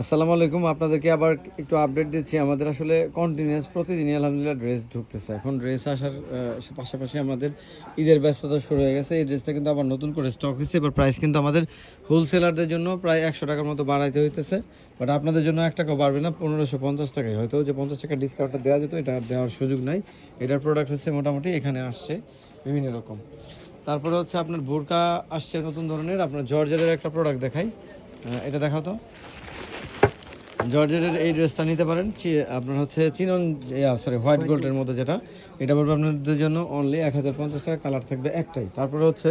আসসালামু আলাইকুম, আপনাদেরকে আবার একটু আপডেট দিচ্ছি। আমাদের আসলে কন্টিনিউয়াস প্রতিদিনই আলহামদুলিল্লাহ ড্রেস ঢুকতেছে। এখন ড্রেস আসার পাশাপাশি আমাদের ঈদের ব্যস্ততা শুরু হয়ে গেছে। এই ড্রেসটা কিন্তু আবার নতুন করে স্টক হয়েছে। এবার প্রাইস কিন্তু আমাদের হোলসেলারদের জন্য প্রায় একশো টাকার মতো বাড়াইতে হইতেছে। বাট আপনাদের জন্য এক টাকা বাড়বে না, পনেরোশো পঞ্চাশ টাকায়। হয়তো যে পঞ্চাশ টাকা ডিসকাউন্টটা দেওয়া যেত, এটা দেওয়ার সুযোগ নাই। এটার প্রোডাক্ট হচ্ছে মোটামুটি এখানে আসছে, বিভিন্ন রকম। তারপরে হচ্ছে আপনার বোরকা আসছে নতুন ধরনের। আপনার জর্জারের একটা প্রোডাক্ট দেখাই। এটা দেখাও তো। জর্জেটের এই ড্রেসটা নিতে পারেন। চি- আপনার হচ্ছে চিনন সরি হোয়াইট গোল্ডের মধ্যে যেটা। এটা পড়বে আপনাদের জন্য অনলি এক হাজার পঞ্চাশ টাকা কালার থাকবে একটাই। তারপরে হচ্ছে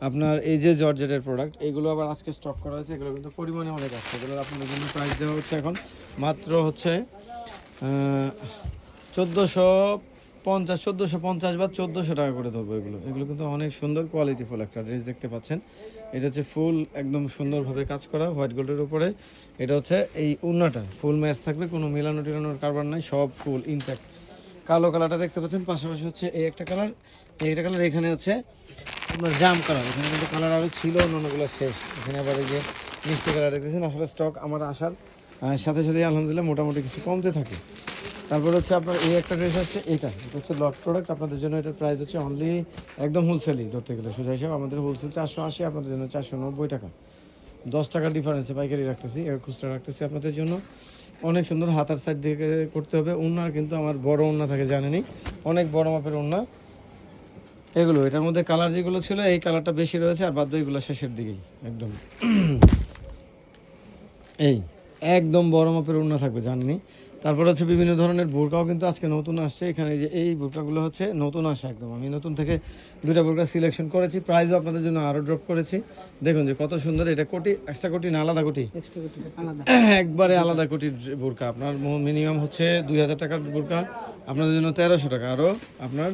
আপনার এই যে জর্জেটের প্রোডাক্ট এগুলো আবার আজকে স্টক করা হয়েছে এগুলো কিন্তু পরিমাণে অনেক আছে। এগুলো আপনাদের জন্য প্রাইস দেওয়া হচ্ছে এখন মাত্র হচ্ছে চোদ্দোশো পঞ্চাশ, চোদ্দোশো পঞ্চাশ বা চোদ্দোশো টাকা করে ধরবো এগুলো। এগুলো কিন্তু অনেক সুন্দর কোয়ালিটিফুল একটা ড্রেস দেখতে পাচ্ছেন। এটা হচ্ছে ফুল একদম সুন্দরভাবে কাজ করা হোয়াইট গোল্ডের উপরে। এটা হচ্ছে এই উন্নাটা ফুল ম্যাচ থাকবে, কোনো মেলানো টেলানোর কারবার নাই, সব ফুল ইনট্যাক্ট কালো কালারটা দেখতে পাচ্ছেন, পাশাপাশি হচ্ছে এই একটা কালার। এই একটা কালার এখানে হচ্ছে আপনার জাম কালার। এখানে কিন্তু কালার আরও ছিল অন্যান্যগুলো শেষ। এখানে আবার এই যে মিষ্টি কালার দেখতেছেন, আসলে স্টক আমার আসার সাথে সাথে আলহামদুলিল্লাহ মোটামুটি কিছু কমতে থাকে। তারপর হচ্ছে আপনার এই একটা ড্রেস আছে, এটা। এটা হচ্ছে লট প্রোডাক্ট আপনাদের জন্য এটার প্রাইস হচ্ছে অনলি একদম হোলসেলই ধরতে গেলে। সোজা হিসাব আমাদের হোলসেল চারশো আশি, আপনাদের জন্য চারশো নব্বই টাকা। দশ টাকার ডিফারেন্সে পাইকারি রাখতেছি এর খুচরা রাখতেছি আপনাদের জন্য। অনেক সুন্দর হাতার সাইড থেকে করতে হবে। উন্নার কিন্তু আমার বড় উন্না থাকে জানেনি অনেক বড় মাপের উন্না এগুলো, এটার মধ্যে কালার যেগুলো ছিল, এই কালারটা বেশি রয়েছে আর বাদ বাকিগুলো শেষের দিকেই, একদম। এই, একদম বড় মাপের উন্না থাকবে জানেনি তারপর হচ্ছে বিভিন্ন ধরনের বোরকাও কিন্তু আজকে নতুন আসছে। এখানে যে এই বোরকাগুলো হচ্ছে নতুন আসে একদম। আমি নতুন থেকে দুটা বোরকা সিলেকশন করেছি। প্রাইসও আপনাদের জন্য আরও ড্রপ করেছি। দেখুন যে কত সুন্দর এটা কোটি এক্সট্রা কোটি না আলাদা কোটি? আলাদা। একবারে আলাদা কোটির বোরকা। আপনার মিনিমাম হচ্ছে দুই হাজার টাকার বোরকা। আপনাদের জন্য তেরোশো টাকা। আরও আপনার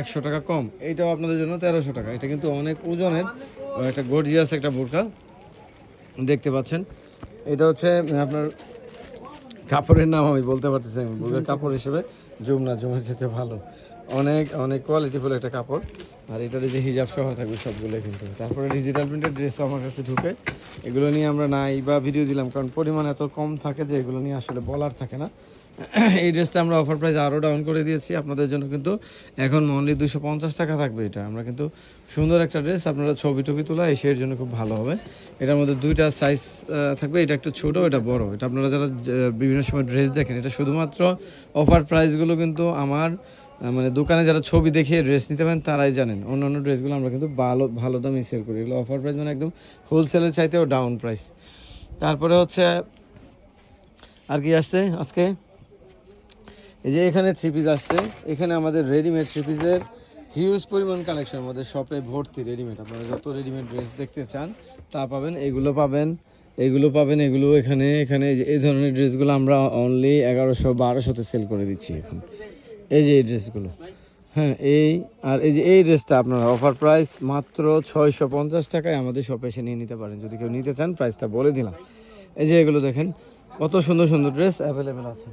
একশো টাকা কম। এইটাও আপনাদের জন্য তেরোশো টাকা। এটা কিন্তু অনেক ওজনের একটা গর্জিয়াস একটা বোরকা। দেখতে পাচ্ছেন। এটা হচ্ছে আপনার কাপড়ের নাম আমি বলতে পারতেছি আমি বোরকার কাপড় হিসেবে জুমনা জমের যেতে ভালো। অনেক অনেক কোয়ালিটিফুল একটা কাপড়। আর এটাতে যে হিজাব সহ থাকবে সবগুলো কিন্তু। তারপরে ডিজিটাল প্রিন্টের ড্রেসও আমার কাছে ঢুকে। এগুলো নিয়ে আমরা নাই বা ভিডিও দিলাম, কারণ পরিমাণ এত কম থাকে যে এগুলো নিয়ে আসলে বলার থাকে না। এই ড্রেসটা আমরা অফার প্রাইস আরও ডাউন করে দিয়েছি। আপনাদের জন্য কিন্তু এখন অনলি দুশো পঞ্চাশ টাকা থাকবে এটা। আমরা কিন্তু সুন্দর একটা ড্রেস আপনারা ছবি টবি তোলা, এই এর জন্য খুব ভালো হবে। এটার মধ্যে দুইটা সাইজ থাকবে। এটা একটু ছোটো, এটা বড়। এটা আপনারা যারা বিভিন্ন সময় ড্রেস দেখেন, এটা শুধুমাত্র অফার প্রাইসগুলো কিন্তু আমার মানে দোকানে যারা ছবি দেখিয়ে ড্রেস নিতে পারেন, তারাই জানেন। অন্যান্য ড্রেসগুলো আমরা কিন্তু ভালো ভালো দামে সেল করি। এগুলো অফার প্রাইস মানে একদম হোলসেলের চাইতেও ডাউন প্রাইস তারপরে হচ্ছে, আর কি আসছে আজকে? এই যে এখানে থ্রি পিস আসছে, এখানে আমাদের রেডিমেড থ্রি পিসের হিউজ পরিমাণ কালেকশন আমাদের শপে ভর্তি রেডিমেড আপনারা যত রেডিমেড ড্রেস দেখতে চান, তা পাবেন, এগুলো পাবেন এগুলো পাবেন, এগুলো এখানে এখানে এই ধরনের ড্রেসগুলো আমরা অনলি এগারোশো বারোশোতে সেল করে দিচ্ছি এখন। এই যে এই ড্রেসগুলো হ্যাঁ এই, আর এই যে এই ড্রেসটা আপনারা অফার প্রাইস মাত্র ছয়শো পঞ্চাশ টাকায় আমাদের শপে এসে নিয়ে নিতে পারেন। যদি কেউ নিতে চান প্রাইসটা বলে দিলাম। এই যে এগুলো দেখেন, কত সুন্দর সুন্দর ড্রেস অ্যাভেলেবেল আছে।